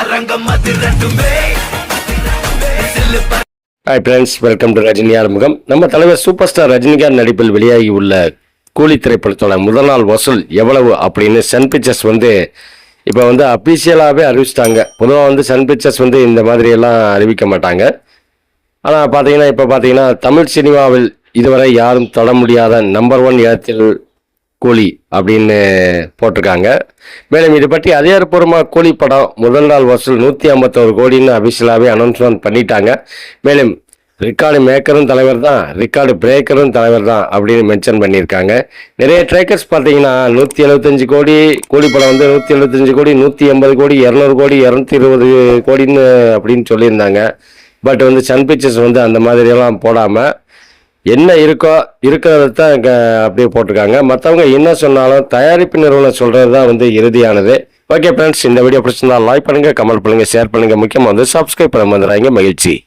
அரங்கம் hi friends welcome to Rajini Arumugam. நம்ம தலைவர் சூப்பர் ஸ்டார் ரஜினிகாந்த் நடிப்பில் வெளியாகி உள்ள கூலி திரைப்படத்தோட முதல் நாள் வசூல் எவ்வளவு அப்படின்னு சன் பிக்சர்ஸ் வந்து இப்போ வந்து அஃபீஷியலாகவே அறிவிச்சிட்டாங்க. பொதுவாக வந்து சன் பிக்சர்ஸ் வந்து இந்த மாதிரி எல்லாம் அறிவிக்க மாட்டாங்க. ஆனால் பார்த்தீங்கன்னா இப்போ பார்த்தீங்கன்னா தமிழ் சினிமாவில் இதுவரை யாரும் தொட முடியாத நம்பர் ஒன் இடத்தில் கூலி அப்படின்னு போட்டிருக்காங்க. மேலும் இது பற்றி அதிகாரப்பூர்வமாக கூலி படம் முதல் நாள் வசூல் நூற்றி ஐம்பத்தோரு கோடின்னு அபிஷியலாகவே அனௌன்ஸ்மெண்ட் பண்ணிட்டாங்க. மேலும் ரெக்கார்டு மேக்கரும் தலைவர் தான் ரெக்கார்டு பிரேக்கரும் தலைவர் தான் அப்படின்னு மென்ஷன் பண்ணியிருக்காங்க. நிறைய ட்ரேக்கர்ஸ் பார்த்தீங்கன்னா நூற்றி எழுபத்தஞ்சு கோடி கூலி படம் வந்து நூற்றி எழுபத்தஞ்சு கோடி நூற்றி எண்பது கோடி இரநூறு கோடி இரநூத்தி இருபது கோடின்னு அப்படின்னு சொல்லியிருந்தாங்க. பட் வந்து சன் பிக்சர்ஸ் வந்து அந்த மாதிரியெல்லாம் போடாமல் என்ன இருக்கோ இருக்கிறத தான் இங்கே அப்படியே போட்டிருக்காங்க. மற்றவங்க என்ன சொன்னாலும் தயாரிப்பு நிறுவனம் சொல்கிறது தான் வந்து இறுதியானது. ஓகே ஃப்ரெண்ட்ஸ் இந்த வீடியோ பிடிச்சிருந்தா லைக் பண்ணுங்கள் கமெண்ட் பண்ணுங்கள் ஷேர் பண்ணுங்கள் முக்கியமாக வந்து சப்ஸ்கிரைப் பண்ண வந்துடுறாங்க மகிழ்ச்சி.